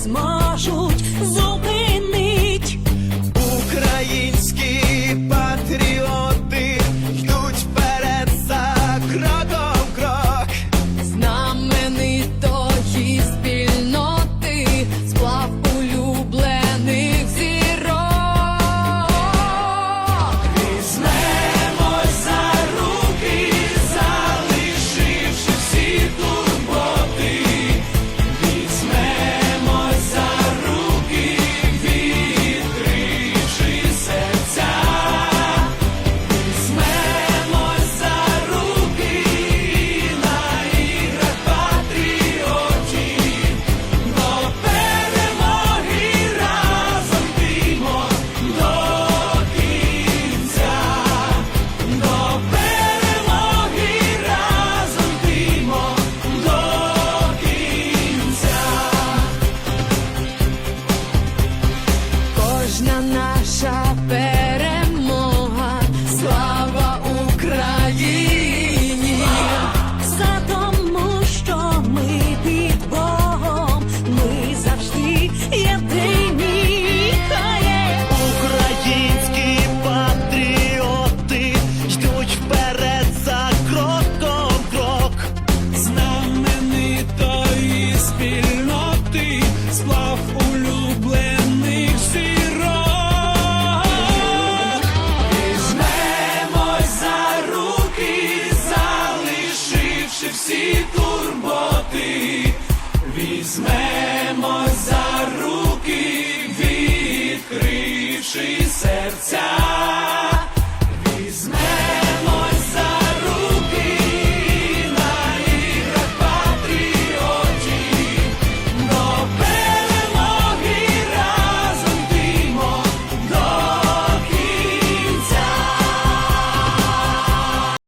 змажуть. всі турботи, візьмемо за руки, відкривши серця.